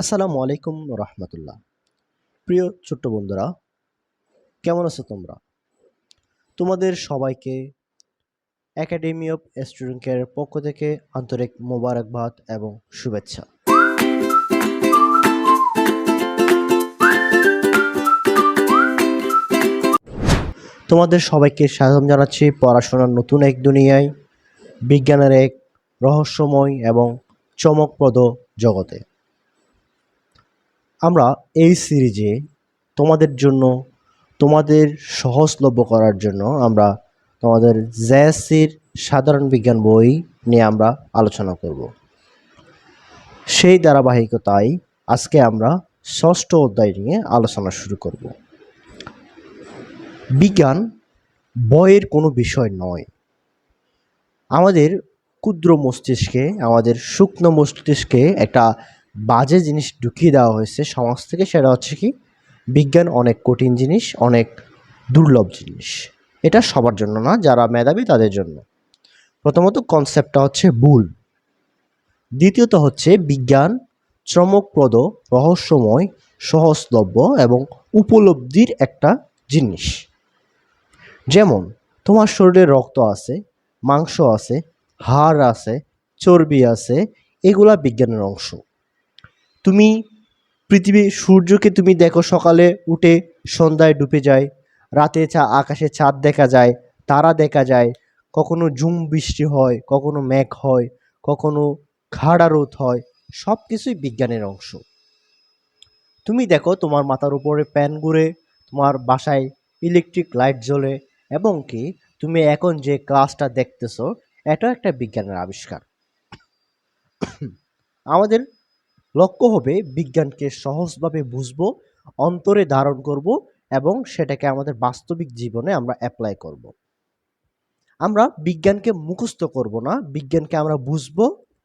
আসসালামু আলাইকুম রহমতুল্লাহ। প্রিয় ছোট্ট বন্ধুরা, কেমন আছো তোমরা? তোমাদের সবাইকে একাডেমি অফ স্টুডেন্ট কেয়ারের পক্ষ থেকে আন্তরিক মোবারকবাদ এবং শুভেচ্ছা। তোমাদের সবাইকে স্বাগতম জানাচ্ছি পড়াশোনার নতুন এক দুনিয়ায়, বিজ্ঞানের এক রহস্যময় এবং চমকপ্রদ জগতে। আমরা এই সিরিজে তোমাদের জন্য, তোমাদের সহজলভ্য করার জন্য আমরা তোমাদের জেএসসির সাধারণ বিজ্ঞান বই নিয়ে আমরা আলোচনা করব। সেই ধারাবাহিকতায় আজকে আমরা ষষ্ঠ অধ্যায় নিয়ে আলোচনা শুরু করব। বিজ্ঞান বইয়ের কোনো বিষয় নয়। আমাদের ক্ষুদ্র মস্তিষ্কে, আমাদের শুকনো মস্তিষ্কে একটা বাজে জিনিস ঢুকিয়ে দেওয়া হয়েছে সমাজ থেকে, সেটা হচ্ছে কি, বিজ্ঞান অনেক কঠিন জিনিস, অনেক দুর্লভ জিনিস। এটা সবার জন্য না, যারা মেধাবী তাদের জন্য। প্রথমত কনসেপ্টটা হচ্ছে ভুল। দ্বিতীয়ত হচ্ছে বিজ্ঞান চমকপ্রদ, রহস্যময়, সহজলভ্য এবং উপলব্ধির একটা জিনিস। যেমন, তোমার শরীরে রক্ত আছে, মাংস আছে, হাড় আছে, চর্বি আছে, এগুলা বিজ্ঞানের অংশ। তুমি পৃথিবী সূর্যকে তুমি দেখো সকালে উঠে সন্ধ্যায় ডুবে যায়, রাতে চা, আকাশে চাঁদ দেখা যায়, তারা দেখা যায়। কখনো ঝুম বৃষ্টি হয়, কখনো মেঘ হয়, কখনো খাড়া রোদ হয় সব কিছুই বিজ্ঞানের অংশ। তুমি দেখো তোমার মাথার উপরে প্যান ঘুরে, তোমার বাসায় ইলেকট্রিক লাইট জ্বলে, এবং কি তুমি এখন যে ক্লাসটা দেখতেছো, এটাও একটা বিজ্ঞানের আবিষ্কার। আমাদের লক্ষ্য হবে বিজ্ঞানকে সহজভাবে বুঝব, অন্তরে ধারণ করব এবং সেটাকে আমাদের বাস্তবিক জীবনে আমরা অ্যাপ্লাই করব। আমরা বিজ্ঞানকে মুখস্থ করব না, বিজ্ঞানকে আমরা বুঝব,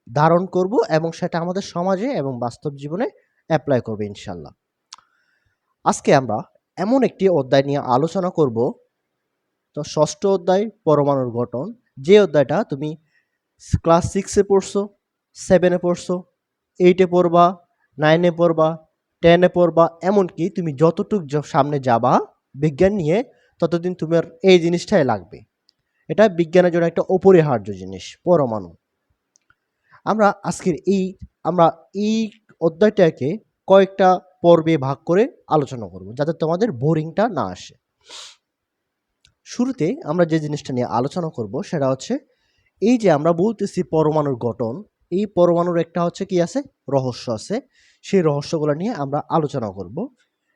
ধারণ করব এবং সেটা আমাদের সমাজে এবং বাস্তব জীবনে অ্যাপ্লাই করবে ইনশাল্লাহ আজকে আমরা এমন একটি অধ্যায় নিয়ে আলোচনা করব, তো ষষ্ঠ অধ্যায় পরমাণুর গঠন যে অধ্যায়টা তুমি ক্লাস সিক্সে পড়ছো সেভেনে পড়ছো এইটে পড়বা নাইনে পড়বা টেনে পড়বা, এমনকি তুমি যতটুক সামনে যাবা, বিজ্ঞান নিয়ে ততদিন তোমার এই জিনিসটাই লাগবে। এটা বিজ্ঞানের জন্য একটা অপরিহার্য জিনিস, পরমাণু। আমরা আজকের এই, আমরা এই অধ্যায়টাকে কয়েকটা পর্বে ভাগ করে আলোচনা করব, যাতে তোমাদের বোরিংটা না আসে। শুরুতে আমরা যে জিনিসটা নিয়ে আলোচনা করব, সেটা হচ্ছে এই যে আমরা বলতেছি পরমাণুর গঠন এই পরমাণুর একটা হচ্ছে কি আছে? রহস্য আছে। সেই রহস্যগুলো নিয়ে আমরা আলোচনা করব।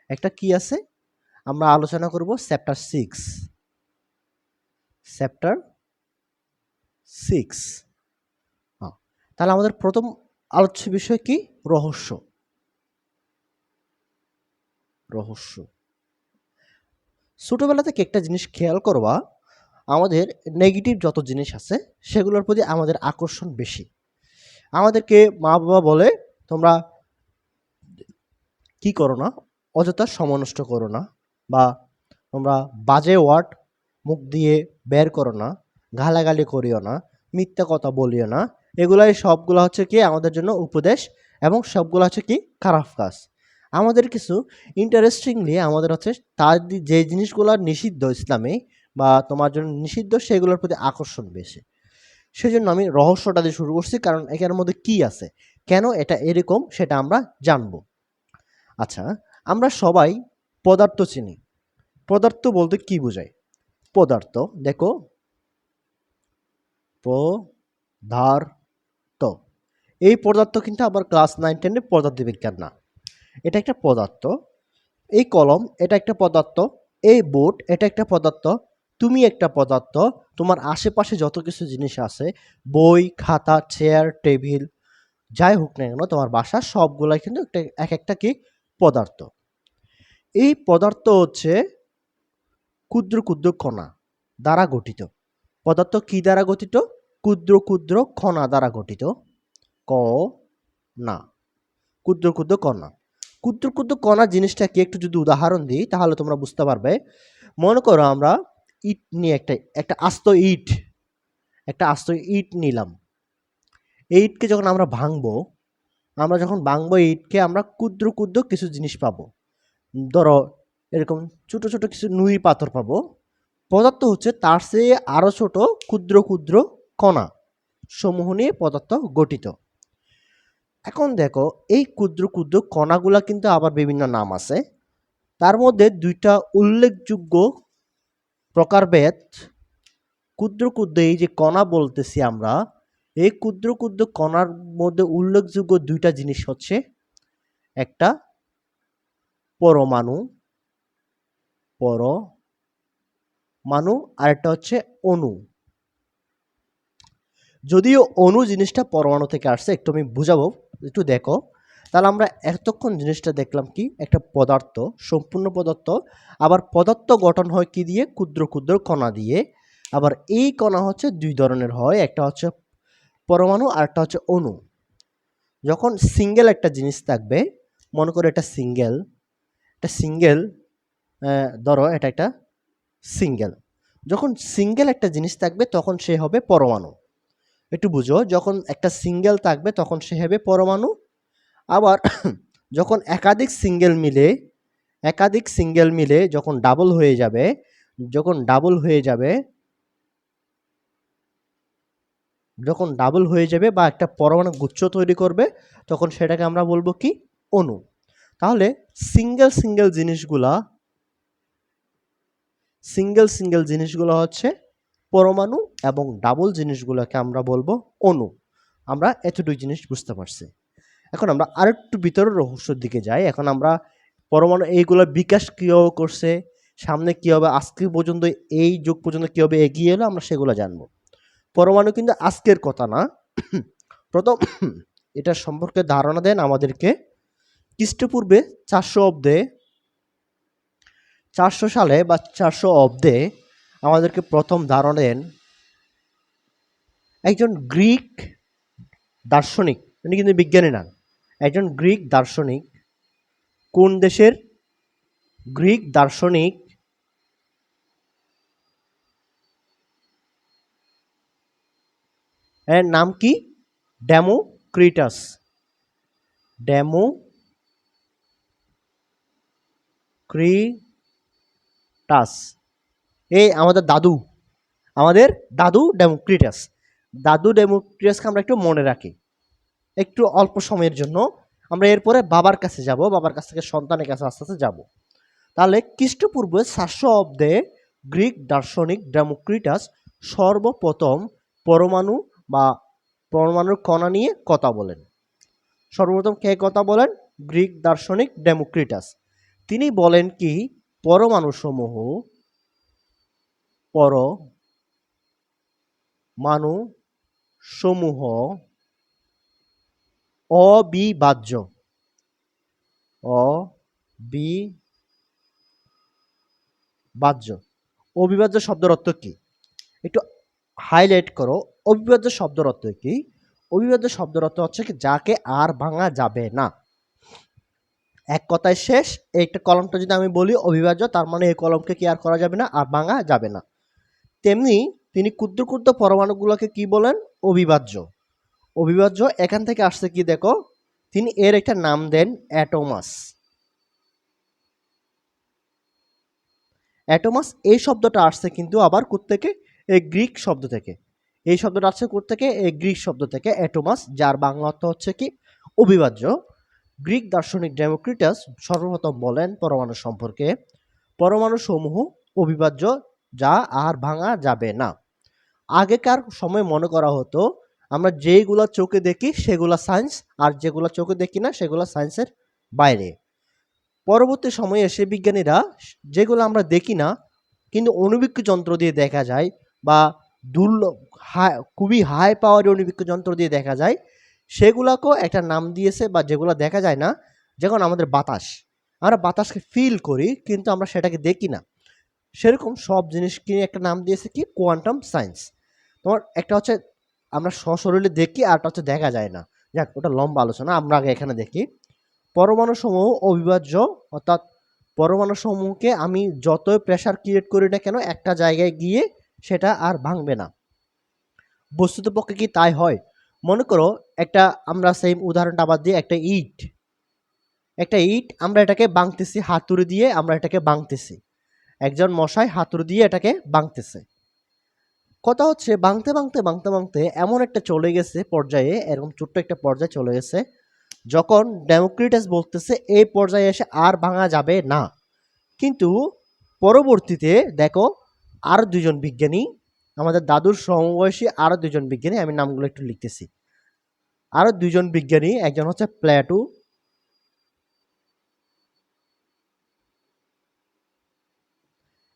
একটা কি আছে? আমরা আলোচনা করব চ্যাপ্টার সিক্স। Chapter six. হ্যাঁ তাহলে আমাদের প্রথম আলোচ্য বিষয় কি? রহস্য। রহস্য। ছোটোবেলা থেকে একটা জিনিস খেয়াল করবা, আমাদের নেগেটিভ যত জিনিস আছে, সেগুলোর প্রতি আমাদের আকর্ষণ বেশি। আমাদেরকে মা বাবা বলে, তোমরা কি করো না? অযথা সময় নষ্ট করো না বা তোমরা বাজে ওয়ার্ড, মুখ দিয়ে বের করো না, গালাগালি করিও না, মিথ্যা কথা বলিও না। এগুলাই সবগুলো হচ্ছে কি আমাদের জন্য উপদেশ এবং সবগুলো হচ্ছে কি খারাপ কাজ। আমাদের কিছু ইন্টারেস্টিংলি আমাদের হচ্ছে তার যে জিনিসগুলো নিষিদ্ধ ইসলামে বা তোমার জন্য নিষিদ্ধ, সেগুলোর প্রতি আকর্ষণ বেশি। সেজন্য আমি রহস্যটা দিয়ে শুরু করছি, কারণ এখানের মধ্যে কি আছে? কেন এটা এরকম সেটা আমরা জানব। আচ্ছা আমরা সবাই পদার্থ চিনি। পদার্থ বলতে কি বোঝায়? পদার্থ, দেখো। পদার্থ। এই পদার্থ কিন্তু আবার ক্লাস নাইন টেনে পদার্থবিজ্ঞান না। এটা একটা পদার্থ। এই কলম, এটা একটা পদার্থ। এই বোর্ড, এটা একটা পদার্থ। তুমি একটা পদার্থ, তোমার আশেপাশে যত কিছু জিনিস আছে, বই, খাতা চেয়ার টেবিল যাই হোক না কেন, তোমার বাসা, সবগুলাই কিন্তু একটা, এক একটা কি? পদার্থ। এই পদার্থ হচ্ছে ক্ষুদ্র ক্ষুদ্র কণা দ্বারা গঠিত। পদার্থ কি দ্বারা গঠিত? ক্ষুদ্র ক্ষুদ্র কণা দ্বারা গঠিত। ক, না। ক্ষুদ্র ক্ষুদ্র কণা ক্ষুদ্র ক্ষুদ্র কণা জিনিসটাকে একটু যদি উদাহরণ দিই, তাহলে তোমরা বুঝতে পারবে। মনে করো আমরা ইট নিয়ে একটা একটা আস্ত ইট, একটা আস্ত ইট নিলাম। এই ইটকে যখন আমরা ভাঙবো, আমরা যখন ভাঙবো ইটকে, আমরা ক্ষুদ্র ক্ষুদ্র কিছু জিনিস পাবো। ধরো, এরকম ছোট ছোট কিছু নুই পাথর পাবো। পদার্থ হচ্ছে তার চেয়ে আরও ছোট, ক্ষুদ্র ক্ষুদ্র কণা সমূহ নিয়ে পদার্থ গঠিত। এখন দেখো, এই ক্ষুদ্র ক্ষুদ্র কণাগুলা কিন্তু আবার বিভিন্ন নাম আছে। তার মধ্যে দুইটা উল্লেখযোগ্য প্রকারভেদ, ক্ষুদ্র ক্ষুদ্র এই যে কণা বলতেছি আমরা, এই ক্ষুদ্র ক্ষুদ্র কণার মধ্যে উল্লেখযোগ্য দুইটা জিনিস হচ্ছে, একটা পরমাণু পরমাণু, আর একটা হচ্ছে অণু। যদিও অণু জিনিসটা পরমাণু থেকে আসছে, একটু আমি বুঝাবো, একটু দেখো। তাহলে আমরা এতক্ষণ জিনিসটা দেখলাম কি? একটা পদার্থ, সম্পূর্ণ পদার্থ, আবার পদার্থ গঠন হয় কি দিয়ে? ক্ষুদ্র ক্ষুদ্র কণা দিয়ে। আবার এই কণা হচ্ছে দুই ধরনের হয়, একটা হচ্ছে পরমাণু আর একটা হচ্ছে অণু। যখন সিঙ্গেল একটা জিনিস থাকবে, মনে করো এটা সিঙ্গেল একটা সিঙ্গেল ধরো এটা একটা সিঙ্গেল। যখন সিঙ্গেল একটা জিনিস থাকবে, তখন সে হবে পরমাণু। একটু বুঝো, যখন একটা সিঙ্গেল থাকবে, তখন সে হবে পরমাণু আবার যখন একাধিক সিঙ্গেল মিলে, একাধিক সিঙ্গেল মিলে যখন ডাবল হয়ে যাবে, যখন ডাবল হয়ে যাবে, যখন ডাবল হয়ে যাবে বা একটা পরমাণু গুচ্ছ তৈরি করবে, তখন সেটাকে আমরা বলব কি? অণু। তাহলে সিঙ্গেল সিঙ্গেল জিনিসগুলা, সিঙ্গেল সিঙ্গেল জিনিসগুলো হচ্ছে পরমাণু এবং ডাবল জিনিসগুলোকে আমরা বলব অণু। আমরা এতটুকু জিনিস বুঝতে পারছি। এখন আমরা আরেকটু ভিতরের রহস্যের দিকে যাই। এখন আমরা পরমাণু এইগুলো বিকাশ কীভাবে করছে, সামনে কী হবে আজকে পর্যন্ত, এই যুগ পর্যন্ত কীভাবে এগিয়ে এলো, আমরা সেগুলো জানব। পরমাণু কিন্তু আজকের কথা না। প্রথম, এটা সম্পর্কে ধারণা দেন আমাদেরকে। খ্রিস্টপূর্বে চারশো অব্দে, চারশো সালে বা চারশো অব্দে আমাদেরকে প্রথম ধারণা দেন একজন গ্রিক দার্শনিক। উনি কিন্তু বিজ্ঞানী না। একজন গ্রিক দার্শনিক। কোন দেশের গ্রিক দার্শনিক? এর নাম কি? ড্যামোক্রিটাস ড্যামো ক্রিটাস এই আমাদের দাদু। আমাদের দাদু ডেমোক্রিটাস। দাদু ডেমোক্রিটাসকে আমরা একটু মনে রাখি। একটু অল্প সময়ের জন্য আমরা এরপরে বাবার কাছে যাব, বাবার কাছ থেকে সন্তানের কাছে আস্তে আস্তে যাব। তাহলে খ্রিস্টপূর্বে সাতশো অব্দে গ্রিক দার্শনিক ডেমোক্রিটাস সর্বপ্রথম পরমাণু বা পরমাণুর কণা নিয়ে কথা বলেন। সর্বপ্রথম কে কথা বলেন? গ্রিক দার্শনিক ডেমোক্রিটাস। তিনি বলেন কি, পরমাণুসমূহ পরমাণু সমূহ অবিভাজ্য। অবিভাজ্য। অবিভাজ্য শব্দের অর্থ কি? একটু হাইলাইট করো। অবিভাজ্য শব্দের অর্থ কি? অবিভাজ্য শব্দের অর্থ হচ্ছে কি, যাকে আর ভাঙা যাবে না। এক কথায় শেষ এইটা কলমটা যদি আমি বলি অবিভাজ্য, তার মানে এই কলমকে কি আর করা যাবে না? আর ভাঙা যাবে না। তেমনি তিনি ক্ষুদ্র ক্ষুদ্র পরমাণুগুলোকে কি বলেন? অবিভাজ্য। অবিভাজ্য, এখান থেকে আসছে কি দেখো? তিনি এর একটা নাম দেন অ্যাটোমাস। অ্যাটোমাস, এই শব্দটা আসছে কিন্তু আবার থেকে এই গ্রিক শব্দ থেকে। এই শব্দটা আসছে থেকে এই গ্রিক শব্দ থেকে। অ্যাটোমাস, যার বাংলা অর্থ হচ্ছে কি? অবিভাজ্য। গ্রিক দার্শনিক ডেমোক্রিটাস সর্বপ্রথম বলেন পরমাণু সম্পর্কে। পরমাণু সমূহ অবিভাজ্য, যা আর ভাঙা যাবে না। আগেকার সময় মনে করা হতো আমরা যেইগুলো চোখে দেখি সেগুলো সায়েন্স আর যেগুলো চোখে দেখি না সেগুলো সায়েন্সের বাইরে। পরবর্তী সময়ে এসে বিজ্ঞানীরা যেগুলো আমরা দেখি না, কিন্তু অনুবীক্ষ যন্ত্র দিয়ে দেখা যায় বা দুর্লভ হাই খুবই হাই পাওয়ার অনুবীক্ষ যন্ত্র দিয়ে দেখা যায়, সেগুলোকেও একটা নাম দিয়েছে বা যেগুলো দেখা যায় না, যেমন আমাদের বাতাস। আমরা বাতাসকে ফিল করি, কিন্তু আমরা সেটাকে দেখি না। সেরকম সব জিনিসকে একটা নাম দিয়েছে কি? কোয়ান্টাম সায়েন্স তোমার একটা হচ্ছে আমরা সশরীরে দেখি আর হচ্ছে দেখা যায় না। যাক, ওটা লম্বা আলোচনা, আমরা আগে এখানে দেখি। পরমাণু সমূহ অবিভাজ্য, অর্থাৎ পরমাণু সমূহকে আমি যতই প্রেশার ক্রিয়েট করি না কেন, একটা জায়গায় গিয়ে সেটা আর ভাঙবে না। বস্তুত পক্ষে কি তাই হয়? মনে করো, একটা আমরা সেম উদাহরণটা আবার দিয়ে একটা ইট। একটা ইট, আমরা এটাকে বাংতেছি হাতুড়ি দিয়ে আমরা এটাকে বাংতেছি একজন মশাই হাতুড়ি দিয়ে এটাকে বাংতেছে কথা হচ্ছে বাংতে বাংতে বাংতে বাংতে এমন একটা চলে গেছে পর্যায়ে, এরকম ছোট্ট একটা পর্যায়ে চলে গেছে, যখন ডেমোক্রিটাস বলতেছে, এই পর্যায়ে এসে আর ভাঙা যাবে না। কিন্তু পরবর্তীতে দেখো, আর দুজন বিজ্ঞানী, আমাদের দাদুর সমবয়সী আরও দুজন বিজ্ঞানী, আমি নামগুলো একটু লিখতেছি। আরও দুজন বিজ্ঞানী, একজন হচ্ছে প্ল্যাটু,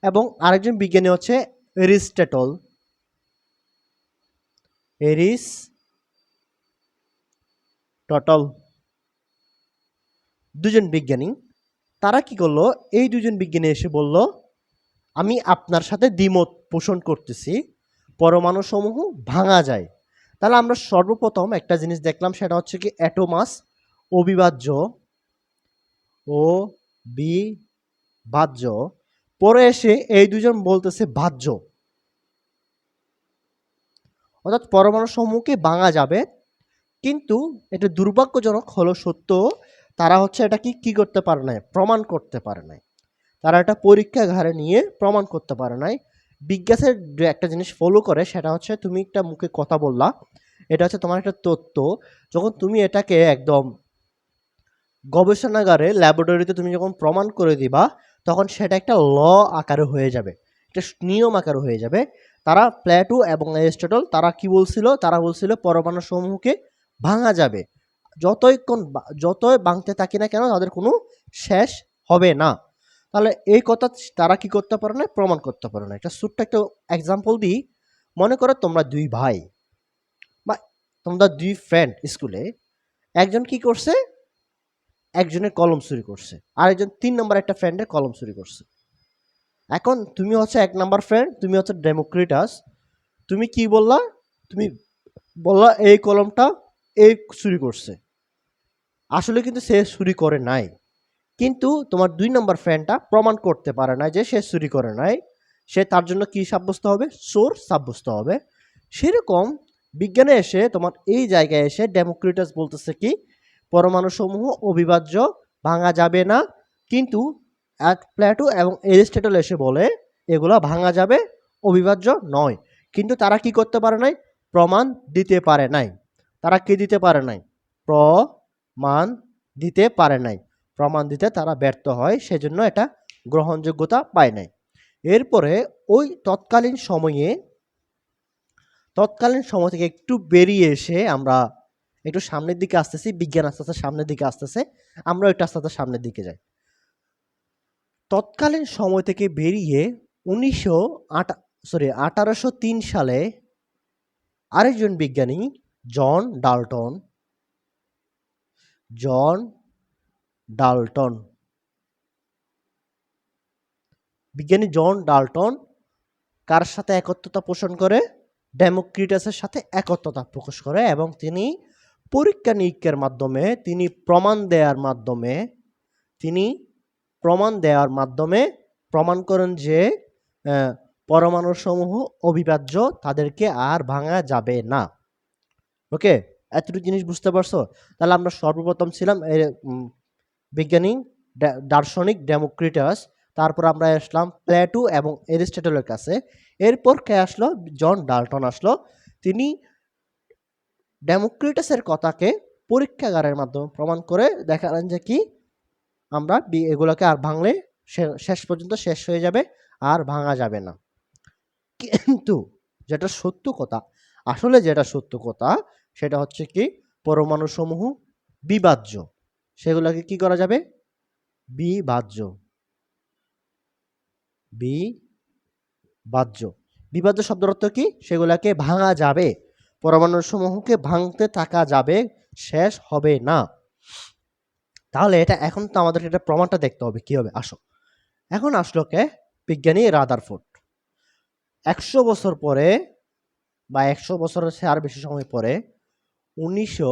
এবং আরেকজন বিজ্ঞানী হচ্ছে এরিস্টেটল। এরিস টটল দুজন বিজ্ঞানী, তারা কি করল? এই দুজন বিজ্ঞানী এসে বলল, আমি আপনার সাথে দ্বিমত পোষণ করতেছি, পরমাণু সমূহ ভাঙা যায়। তাহলে আমরা সর্বপ্রথম একটা জিনিস দেখলাম, সেটা হচ্ছে কি অ্যাটোমাস অবিভাজ্য ও বি বিভাজ্য। পরে এসে এই দুজন বলতেছে ভাজ্য। অর্থাৎ পরমাণু সমূহকে ভাঙা যাবে। কিন্তু এটা দুর্ভাগ্যজনক হলো সত্য, তারা হচ্ছে এটা কি কি করতে পারে নাই, প্রমাণ করতে পারে নাই। তারা এটা পরীক্ষাগারে নিয়ে প্রমাণ করতে পারে নাই। বিজ্ঞাসের একটা জিনিস ফলো করে, সেটা হচ্ছে তুমি একটা মুখে কথা বললা, এটা হচ্ছে তোমার একটা তথ্য যখন তুমি এটাকে একদম গবেষণাগারে ল্যাবরেটরিতে তুমি যখন প্রমাণ করে দিবা, তখন সেটা একটা ল আকারে হয়ে যাবে। একটা নিয়ম আকারে হয়ে যাবে। তারা প্ল্যাটু এবং অ্যারিস্টটল, তারা কি বলছিল? তারা বলছিল পরমাণু সমূহকে ভাঙা যাবে। যতইক্ষণ বা- যতই ভাঙতে থাকি না কেন তাদের কোনো শেষ হবে না। তাহলে এই কথা তারা কি করতে পারে না? প্রমাণ করতে পারে না। একটা ছোট্ট একটা এক্সাম্পল দিই। মনে করো তোমরা দুই ভাই বা তোমরা দুই ফ্রেন্ড স্কুলে একজন কি করছে? একজনের কলম চুরি করছে। আর একজন তিন নম্বর একটা ফ্রেন্ডের কলম চুরি করছে। এখন তুমি হচ্ছে এক নাম্বার ফ্রেন্ড তুমি হচ্ছে ডেমোক্রিটাস তুমি কি বললা? তুমি বললা এই কলমটা এই চুরি করছে। আসলে কিন্তু সে চুরি করে নাই। কিন্তু তোমার দুই নম্বর ফ্রেন্ডটা প্রমাণ করতে পারে না যে সে চুরি করে নাই। সে তার জন্য কি সাব্যস্ত হবে? চোর সাব্যস্ত হবে। সেরকম বিজ্ঞানে এসে তোমার এই জায়গায় এসে ডেমোক্রিটাস বলতেছে কি পরমাণু সমূহ অবিভাজ্য, ভাঙা যাবে না। কিন্তু এক প্ল্যাটো এবং এরিস্টেটল এসে বলে, এগুলো ভাঙা যাবে, অবিভাজ্য নয়। কিন্তু তারা কি করতে পারে নাই? প্রমাণ দিতে পারে নাই। তারা কি দিতে পারে নাই? প্রমাণ দিতে পারে নাই। প্রমাণ দিতে তারা ব্যর্থ হয়, সেজন্য এটা গ্রহণযোগ্যতা পায় নাই। এরপরে ওই তৎকালীন সময়ে, তৎকালীন সময় থেকে একটু বেরিয়ে এসে আমরা একটু সামনের দিকে আসতেছি, বিজ্ঞান আস্তে আস্তে সামনের দিকে আসতেছে আমরা একটু আস্তে আস্তে সামনের দিকে যাই। তৎকালীন সময় থেকে বেরিয়ে উনিশশো আটা সরি আঠারোশো তিন সালে আরেকজন বিজ্ঞানী, জন ডাল্টন। John Dalton. বিজ্ঞানী জন ডাল্টন কার সাথে একত্রতা পোষণ করে? ডেমোক্রিটাসের সাথে একত্রতা প্রকাশ করে এবং তিনি পরীক্ষা নিরীক্ষার মাধ্যমে, তিনি প্রমাণ দেওয়ার মাধ্যমে, তিনি প্রমাণ দেওয়ার মাধ্যমে প্রমাণ করেন যে পরমাণুসমূহ অবিভাজ্য, তাদেরকে আর ভাঙা যাবে না। ওকে? এতটুকু জিনিস বুঝতে পারছ? তাহলে আমরা সর্বপ্রথম ছিলাম বিজ্ঞানী দার্শনিক ডেমোক্রিটাস, তারপর আমরা আসলাম প্লেটো এবং এরিস্টটলের কাছে। এরপর কে আসলো? জন ডাল্টন আসলো। তিনি ডেমোক্রিটাসের কথাকে পরীক্ষাগারের মাধ্যমে প্রমাণ করে দেখালেন যে কি? আমরা এগুলোকে আর ভাঙলে শেষ পর্যন্ত শেষ হয়ে যাবে, আর ভাঙা যাবে না। কিন্তু যেটা সত্য কথা, আসলে যেটা সত্য কথা, সেটা হচ্ছে কি পরমাণু সমূহ বিভাজ্য। সেগুলোকে কি করা যাবে? বিভাজ্য। বিভাজ্য। বিভাজ্য শব্দের অর্থ কি? সেগুলোকে ভাঙা যাবে। পরমাণু সমূহকে ভাঙতে থাকা যাবে, শেষ হবে না। তাহলে এটা এখন তো আমাদের এটা প্রমাণটা দেখতে হবে, কি হবে? আসো। এখন আসলো কে? বিজ্ঞানী রাদারফোর্ড। একশো বছর পরে বা একশো বছরের চেয়ে আর বেশি সময় পরে উনিশশো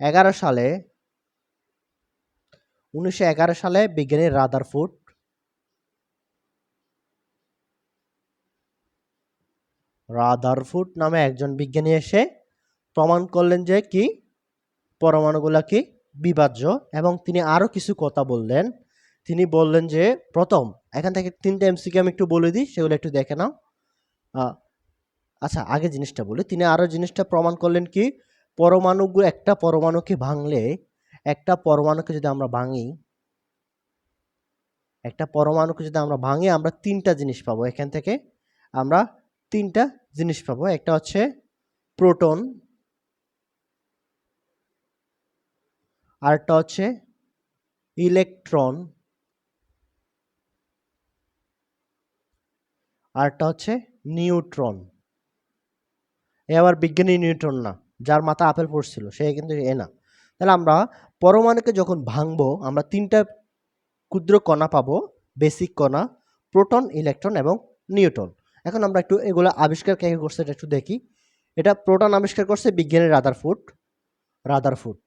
এগারো সালে, উনিশশো এগারো সালে বিজ্ঞানী রাদারফোর্ড রাদারফুড নামে একজন বিজ্ঞানী এসে প্রমাণ করলেন যে কি? পরমাণুগুলা কি? বিভাজ্য এবং তিনি আরও কিছু কথা বললেন। তিনি বললেন যে, প্রথম, এখান থেকে তিনটা এমসিকে আমি একটু বলে দিই, সেগুলো একটু দেখে নাও। আচ্ছা আগে জিনিসটা বলি। তিনি আরও জিনিসটা প্রমাণ করলেন কি, পরমাণুগুলো একটা পরমাণুকে ভাঙলে, একটা পরমাণুকে যদি আমরা ভাঙি, একটা পরমাণুকে যদি আমরা ভাঙি, আমরা তিনটা জিনিস পাবো। এখান থেকে আমরা তিনটা জিনিস পাবো। একটা হচ্ছে প্রোটন আরেকটা হচ্ছে ইলেকট্রন। আরেকটা হচ্ছে নিউট্রন। এ আবার বিজ্ঞানী নিউট্রন না, যার মাথা আপেল পড়ছিল, সে কিন্তু এ না। তাহলে আমরা পরমাণুকে যখন ভাঙবো, আমরা তিনটা ক্ষুদ্র কণা পাবো বেসিক কণা প্রোটন ইলেকট্রন এবং নিউট্রন। এখন আমরা একটু এগুলো আবিষ্কার কে করছে এটা একটু দেখি। এটা প্রোটন আবিষ্কার করছে বিজ্ঞানী রাদারফুড রাদারফুড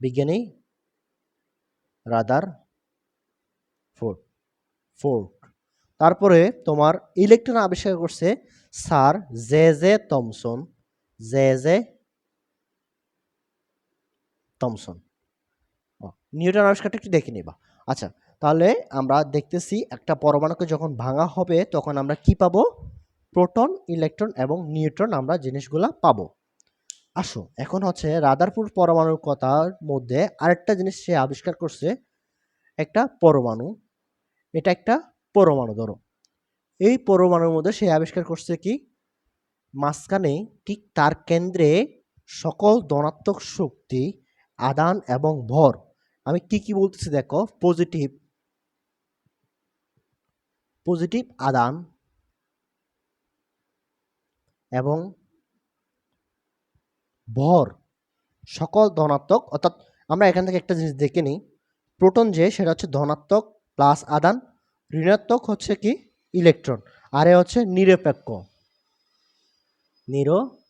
বিজ্ঞানী রাদার ফোর্ড ফোর্ড তারপরে তোমার ইলেকট্রন আবিষ্কার করছে sir J J Thomson, J J Thomson. Neutron আবিষ্কারটা একটু দেখে নিবা। আচ্ছা তাহলে আমরা দেখতেছি একটা পরমাণুকে যখন ভাঙা হবে, তখন আমরা কি পাবো? প্রোটন ইলেকট্রন এবং নিউট্রন আমরা জিনিসগুলা পাবো। আসো এখন হচ্ছে রাদারপুর পরমাণুর কথার মধ্যে আরেকটা জিনিস সে আবিষ্কার করছে, একটা পরমাণু। এটা একটা পরমাণু, ধরো। এই পরমাণুর মধ্যে সে আবিষ্কার করছে কি? মাঝখানে ঠিক তার কেন্দ্রে সকল ধনাত্মক শক্তি, আদান এবং ভর। আমি কি কি বলতেছি দেখো? পজিটিভ পজিটিভ আদান এবং ভর, সকল ধনাত্মক, অর্থাৎ আমরা এখান থেকে একটা জিনিস দেখে নিই। প্রোটন যে, সেটা হচ্ছে ধনাত্মক প্লাস আদান, ঋণাত্মক হচ্ছে কি? ইলেকট্রন আর এ হচ্ছে নিরপেক্ষ। নিরপেক্ষ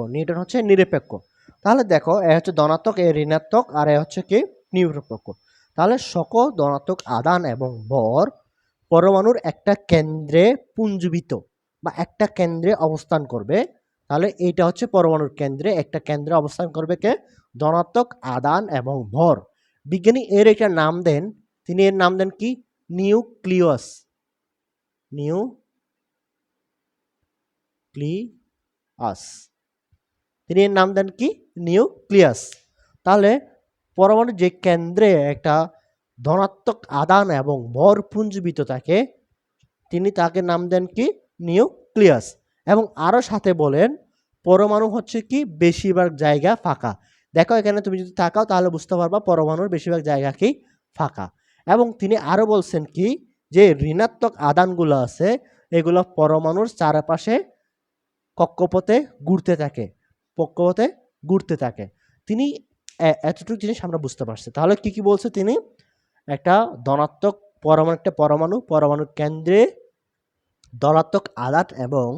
নিউটন হচ্ছে নিরপেক্ষ। তাহলে দেখো, এ হচ্ছে ধনাত্মক, এ ঋণাত্মক, আর এ হচ্ছে কি? নিরপেক্ষ। তাহলে সকল ধনাত্মক আদান এবং ভর পরমাণুর একটা কেন্দ্রে পুঞ্জীবিত বা একটা কেন্দ্রে অবস্থান করবে। তাহলে এইটা হচ্ছে পরমাণুর কেন্দ্রে একটা কেন্দ্রে অবস্থান করবে কে? ধনাত্মক, আদান এবং ভর। বিজ্ঞানী এর একটা নাম দেন, তিনি এর নাম দেন কি? নিউক্লিয়াস। নিউ ক্লিয়াস তিনি এর নাম দেন কি? নিউক্লিয়াস। তাহলে পরমাণু যে কেন্দ্রে একটা ধনাত্মক, আদান এবং ভর পুঞ্জীবিত থাকে, তিনি তাকে নাম দেন কি? নিউক্লিয়াস। এবং আরও সাথে বলেন, পরমাণু হচ্ছে কি? বেশিরভাগ জায়গা ফাঁকা। দেখো এখানে তুমি যদি তাকাও তাহলে বুঝতে পারবা পরমাণুর বেশিরভাগ জায়গা কি? ফাঁকা। এবং তিনি আরও বলছেন কি? যে ঋণাত্মক আদানগুলো আছে, এগুলো পরমাণুর চারপাশে কক্ষপথে ঘুরতে থাকে, কক্ষপথে ঘুরতে থাকে। তিনি এতটুকু জিনিস আমরা বুঝতে পারছি। তাহলে কি কি বলছে তিনি? একটা ধনাত্মক পরমাণু, একটা পরমাণু, পরমাণুর কেন্দ্রে ধনাত্মক আদান এবং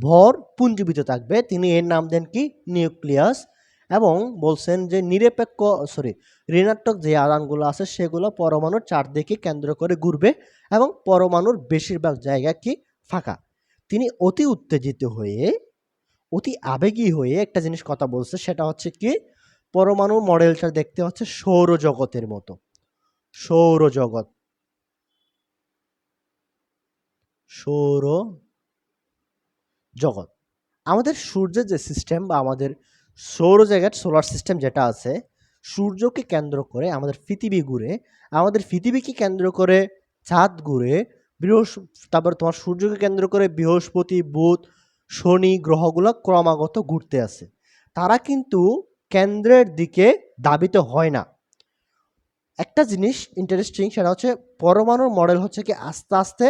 ভর পুঞ্জীবিত থাকবে। তিনি এর নাম দেন কি? নিউক্লিয়াস। এবং বলছেন যে নিরপেক্ষ সরি ঋণাত্মক যে আদানগুলো আছে সেগুলো পরমাণুর চারদিকে কেন্দ্র করে ঘুরবে এবং পরমাণুর বেশিরভাগ জায়গা কি? ফাঁকা। তিনি অতি উত্তেজিত হয়ে, অতি আবেগী হয়ে একটা জিনিস কথা বলছে, সেটা হচ্ছে কি? পরমাণু মডেলটা দেখতে হচ্ছে সৌরজগতের মতো। সৌরজগৎ। সৌর জগৎ। আমাদের সূর্যের যে সিস্টেম বা আমাদের সৌরজগৎ সোলার সিস্টেম যেটা আছে, সূর্যকে কেন্দ্র করে আমাদের পৃথিবী ঘুরে, আমাদের পৃথিবীকে কেন্দ্র করে চাঁদ ঘুরে, বৃহস্প, তারপর তোমার সূর্যকে কেন্দ্র করে বৃহস্পতি, বুধ, শনি গ্রহগুলো ক্রমাগত ঘুরতে আছে তারা কিন্তু কেন্দ্রের দিকে দাবিত হয় না। একটা জিনিস ইন্টারেস্টিং সেটা হচ্ছে পরমাণুর মডেল হচ্ছে কি আস্তে আস্তে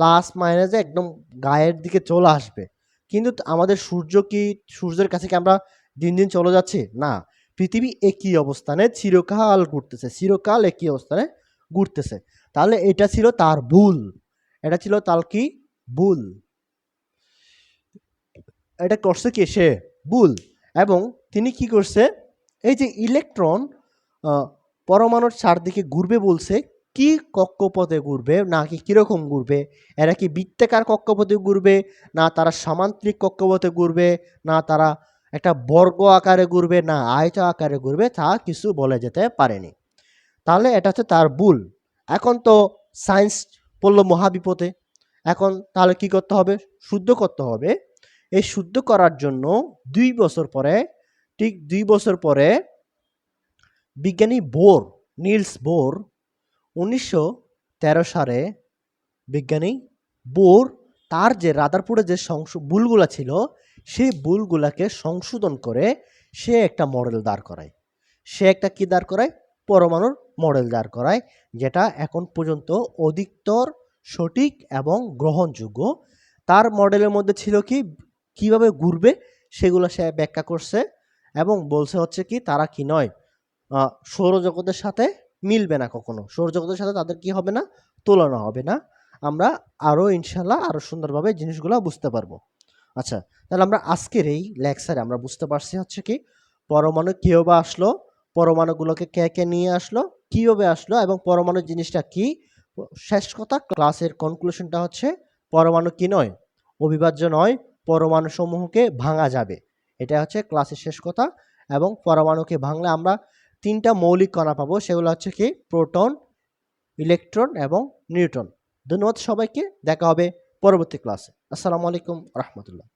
প্লাস মাইনাসে একদম গায়ের দিকে চলে আসবে। কিন্তু আমাদের সূর্য কি সূর্যের কাছে কি আমরা দিন দিন চলে যাচ্ছি? না। পৃথিবী একই অবস্থানে চিরকাল ঘুরতেছে, চিরকাল একই অবস্থানে ঘুরতেছে। তাহলে এটা ছিল তার ভুল। এটা ছিল তার কি? ভুল। এটা করছে কি? সে ভুল। এবং তিনি কি করছে? এই যে ইলেকট্রন পরমাণুর চারদিকে ঘুরবে বলছে কি কক্ষপথে ঘুরবে নাকি কীরকম ঘুরবে? এরা কি বৃত্তাকার কক্ষপথে ঘুরবে, না তারা সামান্তরিক কক্ষপথে ঘুরবে, না তারা একটা বর্গ আকারে ঘুরবে, না আয়ত আকারে ঘুরবে, তা কিছু বলে যেতে পারেনি। তাহলে এটা হচ্ছে তার ভুল। এখন তো সায়েন্স পড়ল মহাবিপদে। এখন তাহলে কি করতে হবে? শুদ্ধ করতে হবে। এই শুদ্ধ করার জন্য দুই বছর পরে, ঠিক দুই বছর পরে বিজ্ঞানী বোর, নিলস বোর উনিশশো তেরো সালে বিজ্ঞানী বোর তার যে রাদারপুরে যে সংশ, বুলগুলা ছিল, সেই বুলগুলাকে সংশোধন করে সে একটা মডেল দাঁড় করায়। সে একটা কি দাঁড় করায়? পরমাণুর মডেল দাঁড় করায়, যেটা এখন পর্যন্ত অধিকতর সঠিক এবং গ্রহণযোগ্য। তার মডেলের মধ্যে ছিল কি, কীভাবে ঘুরবে সেগুলো সে ব্যাখ্যা করছে এবং বলছে হচ্ছে কি, তারা কি নয় সৌরজগতের সাথে মিলবে না কখনো। সৌরজগতের সাথে তাদের কি হবে না? তুলনা হবে না। আমরা আরও ইনশাল্লাহ আরও সুন্দরভাবে জিনিসগুলো বুঝতে পারব। আচ্ছা তাহলে আমরা আজকের এই লেকচারে আমরা বুঝতে পারছি হচ্ছে কি, পরমাণু কীভাবে আসলো, পরমাণুগুলোকে কে কে নিয়ে আসলো, কীভাবে আসলো এবং পরমাণু জিনিসটা কি? শেষ কথা, ক্লাসের কনক্লুশনটা হচ্ছে পরমাণু কি নয়, অবিভাজ্য নয় পরমাণু সমূহকে ভাঙা যাবে। এটা হচ্ছে ক্লাসের শেষ কথা এবং পরমাণুকে ভাঙলে আমরা তিনটা মৌলিক কণা পাবো, সেগুলো হচ্ছে কি? প্রোটন, ইলেকট্রন এবং নিউট্রন। ধন্যবাদ সবাইকে, দেখা হবে পরবর্তী ক্লাসে। আসসালামু আলাইকুম রহমতুল্লাহ।